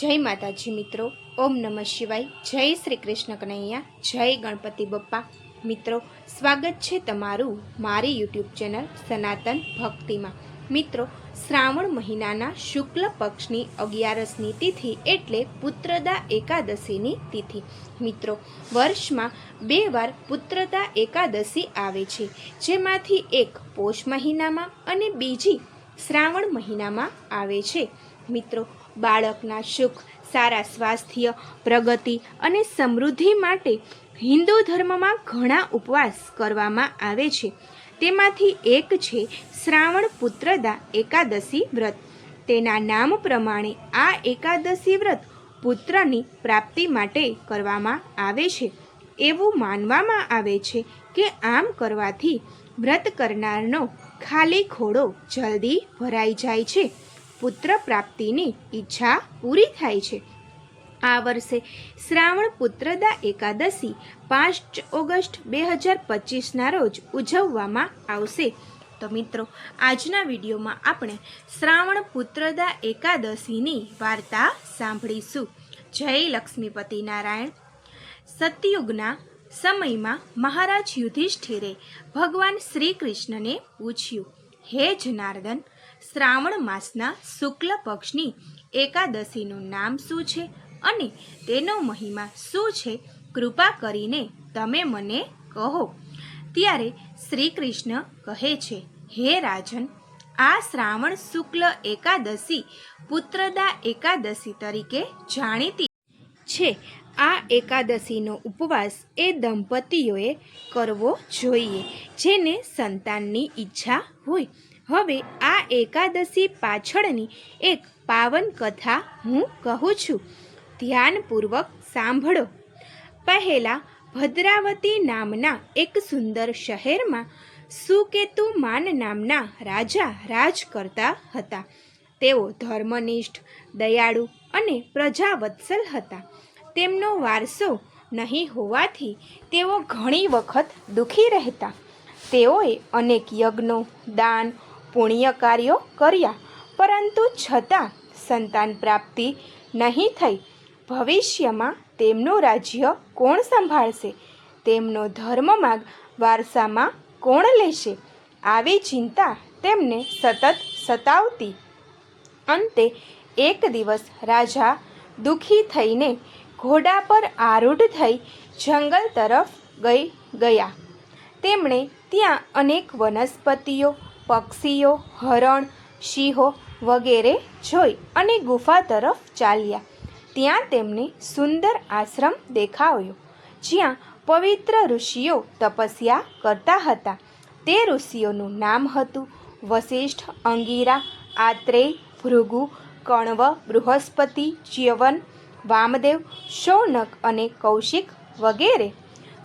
જય માતાજી મિત્રો, ઓમ નમઃ શિવાય, જય શ્રી કૃષ્ણ કનૈયા, જય ગણપતિ બપ્પા. મિત્રો, સ્વાગત છે તમારું મારી યુટ્યુબ ચેનલ સનાતન ભક્તિમાં. મિત્રો, શ્રાવણ મહિનાના શુક્લ પક્ષની અગિયારસની તિથિ એટલે પુત્રદા એકાદશીની તિથિ. મિત્રો, વર્ષમાં બે વાર પુત્રદા એકાદશી આવે છે, જેમાંથી એક પોષ મહિનામાં અને બીજી શ્રાવણ મહિનામાં આવે છે. મિત્રો, બાળકના સુખ, સારા સ્વાસ્થ્ય, પ્રગતિ અને સમૃદ્ધિ માટે હિન્દુ ધર્મમાં ઘણા ઉપવાસ કરવામાં આવે છે. તેમાંથી એક છે શ્રાવણ પુત્રદા એકાદશી વ્રત. તેના નામ પ્રમાણે આ એકાદશી વ્રત પુત્રની પ્રાપ્તિ માટે કરવામાં આવે છે. એવું માનવામાં આવે છે કે આમ કરવાથી વ્રત કરનારનો ખાલી ખોડો જલ્દી ભરાઈ જાય છે. પુત્ર પ્રાપ્તિની ઈચ્છા પૂરી થાય છે. આ વર્ષે શ્રાવણ પુત્રદા એકાદશી પાંચ ઓગસ્ટ બે હજાર પચીસના રોજ ઉજવવામાં આવશે. તો મિત્રો, આજના વિડીયોમાં આપણે શ્રાવણ પુત્રદા એકાદશીની વાર્તા સાંભળીશું. જય લક્ષ્મીપતિ નારાયણ. સતયુગના સમયમાં મહારાજ યુધિષ્ઠિરે ભગવાન શ્રી કૃષ્ણને પૂછ્યું, હે જનાર્દન શ્રાવણ માસના શુક્લ પક્ષની એકાદશીનું નામ શું છે અને તેનો મહિમા શું છે કૃપા કરીને તમે મને કહો. ત્યારે શ્રી કૃષ્ણ કહે છે, હે રાજન, આ શ્રાવણ શુક્લ એકાદશી પુત્રદા એકાદશી તરીકે જાણીતી છે. આ એકાદશીનો ઉપવાસ એ દંપતીઓએ કરવો જોઈએ, જેને સંતાનની ઈચ્છા હોય. હવે આ એકાદશી પાછળની એક પાવન કથા હું કહું છું. ધ્યાનપૂર્વક સાંભળો. પહેલા ભદ્રાવતી નામના એક સુંદર શહેરમાં સુકેતુમાન નામના રાજા રાજ કરતા હતા. તેઓ ધર્મનિષ્ઠ, દયાળુ અને પ્રજાવત્સલ હતા. તેમનો વારસો નહીં હોવાથી તેઓ ઘણી વખત દુઃખી રહેતા. તેઓએ અનેક યજ્ઞો, દાન પુણ્ય કાર્યો કર્યા. પરંતુ છતાં સંતાન પ્રાપ્તિ નહીં થઈ. ભવિષ્યમાં તેમનું રાજ્ય કોણ સંભાળશે? તેમનો ધર્મ માર્ગ વારસામાં કોણ લેશે? આવી ચિંતા તેમને સતત સતાવતી. અંતે એક દિવસ રાજા દુઃખી થઈને ઘોડા પર આરૂઢ થઈ જંગલ તરફ ગઈ ગયા. તેમણે ત્યાં અનેક વનસ્પતિઓ પક્ષીઓ, હરણ, સિંહો વગેરે જોઈ અને ગુફા તરફ ચાલ્યા. ત્યાં તેમને સુંદર આશ્રમ દેખાયો, જ્યાં પવિત્ર ઋષિઓ તપસ્યા કરતા હતા. તે ઋષિઓનું નામ હતું વશિષ્ઠ અંગીરા, આત્રેય, ભૃગુ કણવ બૃહસ્પતિ, ચ્યવન, વામદેવ, શૌનક અને કૌશિક વગેરે.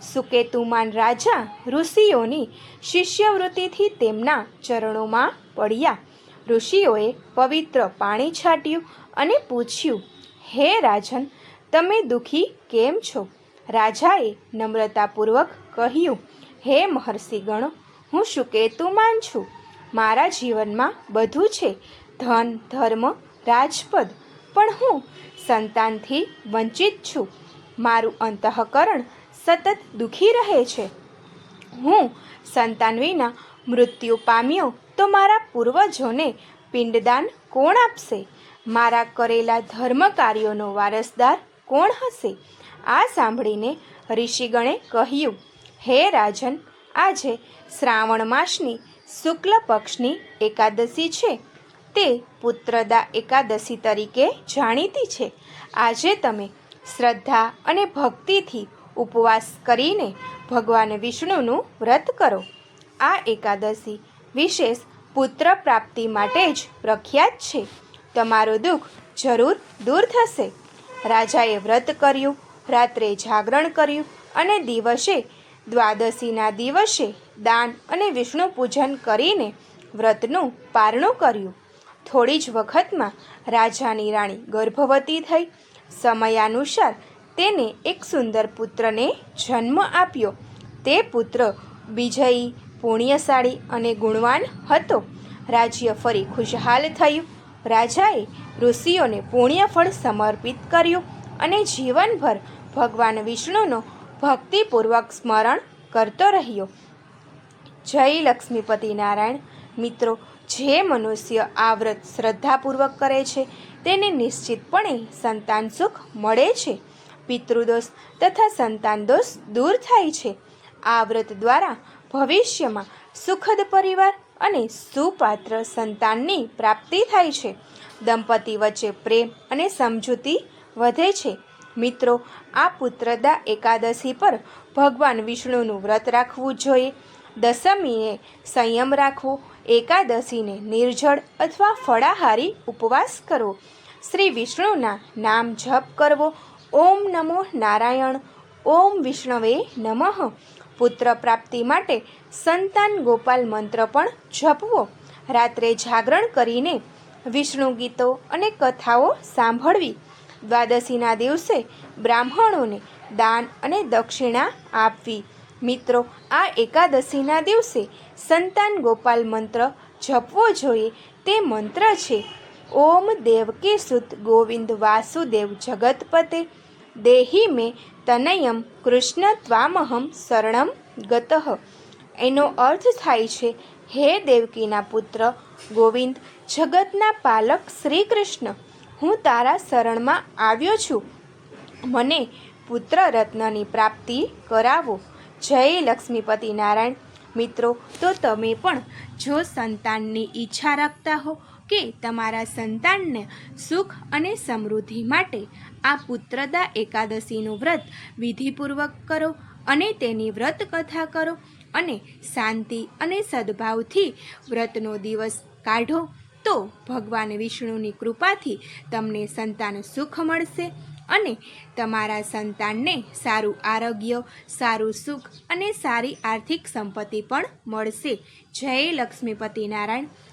સુકેતુમાન રાજા ઋષિઓની શિષ્યવૃત્તિથી તેમના ચરણોમાં પડ્યા. ઋષિઓએ પવિત્ર પાણી છાટ્યું અને પૂછ્યું, હે રાજન, તમે દુઃખી કેમ છો? રાજાએ નમ્રતાપૂર્વક કહ્યું, હે મહર્ષિગણો, હું સુકેતુમાન છું. મારા જીવનમાં બધું છે, ધન, ધર્મ, રાજપદ, પણ હું સંતાનથી વંચિત છું. મારું અંતઃકરણ સતત દુઃખી રહે છે. હું સંતાન વિના મૃત્યુ પામ્યો તો મારા પૂર્વજોને પિંડદાન કોણ આપશે? મારા કરેલા ધર્મ કાર્યોનો વારસદાર કોણ હશે? આ સાંભળીને ઋષિગણે કહ્યું, હે રાજન, આજે શ્રાવણ માસની શુક્લ પક્ષની એકાદશી છે. તે પુત્રદા એકાદશી તરીકે જાણીતી છે. આજે તમે શ્રદ્ધા અને ભક્તિથી ઉપવાસ કરીને ભગવાન વિષ્ણુનું વ્રત કરો. આ એકાદશી વિશેષ પુત્ર પ્રાપ્તિ માટે જ પ્રખ્યાત છે. તમારું દુઃખ જરૂર દૂર થશે. રાજાએ વ્રત કર્યું, રાત્રે જાગરણ કર્યું અને દિવસે, દ્વાદશીના દિવસે દાન અને વિષ્ણુ પૂજન કરીને વ્રતનું પારણું કર્યું. થોડી જ વખતમાં રાજાની રાણી ગર્ભવતી થઈ. સમયાનુસાર તેને એક સુંદર પુત્રને જન્મ આપ્યો. તે પુત્ર વિજયી, પુણ્યશાળી અને ગુણવાન હતો. રાજ્ય ફરી ખુશહાલ થયું. રાજાએ ઋષિઓને પુણ્યફળ સમર્પિત કર્યું અને જીવનભર ભગવાન વિષ્ણુનો ભક્તિપૂર્વક સ્મરણ કરતો રહ્યો. જય લક્ષ્મીપતિ નારાયણ, મિત્રો, જે મનુષ્ય આ વ્રત શ્રદ્ધાપૂર્વક કરે છે, તેને નિશ્ચિતપણે સંતાન સુખ મળે છે. પિતૃદોષ તથા સંતાન દોષ દૂર થાય છે. આ વ્રત દ્વારા ભવિષ્યમાં સુખદ પરિવાર અને સુપાત્ર સંતાનની પ્રાપ્તિ થાય છે. દંપતી વચ્ચે પ્રેમ અને સમજૂતી વધે છે. મિત્રો, આ પુત્રદા એકાદશી પર ભગવાન વિષ્ણુનું વ્રત રાખવું જોઈએ. દશમીએ સંયમ રાખવો, એકાદશીને નિર્જળ અથવા ફળાહારી ઉપવાસ કરવો. શ્રી વિષ્ણુના નામ જપ કરવો ઓમ નમો નારાયણ, ઓમ વિષ્ણવે નમઃ. પુત્ર પ્રાપ્તિ માટે સંતાન ગોપાલ મંત્ર પણ જપવો. રાત્રે જાગરણ કરીને વિષ્ણુ ગીતો અને કથાઓ સાંભળવી. દ્વાદશીના દિવસે બ્રાહ્મણોને દાન અને દક્ષિણા આપવી. મિત્રો, આ એકાદશીના દિવસે સંતાન ગોપાલ મંત્ર જપવો જોઈએ તે મંત્ર છે. ઓમ દેવકી સુત ગોવિંદ વાસુદેવ જગતપતે. દેહી મે તનયમ કૃષ્ણ ત્વામહમ શરણમ ગતઃ. એનો અર્થ થાય છે, હે દેવકીના પુત્ર, ગોવિંદ, જગતના પાલક શ્રી કૃષ્ણ, હું તારા શરણમાં આવ્યો છું. મને પુત્ર રત્નની પ્રાપ્તિ કરાવો. જય લક્ષ્મીપતિ નારાયણ. મિત્રો, તો તમે પણ જો સંતાનની ઈચ્છા રાખતા હો કે તમારા સંતાનને સુખ અને સમૃદ્ધિ માટે આ પુત્રદા એકાદશીનું વ્રત વિધિપૂર્વક કરો અને તેની વ્રત કથા કરો અને શાંતિ અને સદભાવથી વ્રતનો દિવસ કાઢો, તો ભગવાન વિષ્ણુની કૃપાથી તમને સંતાન સુખ મળશે અને તમારા સંતાનને સારું આરોગ્ય, સારું સુખ અને સારી આર્થિક સંપત્તિ પણ મળશે. જય લક્ષ્મીપતિ નારાયણ.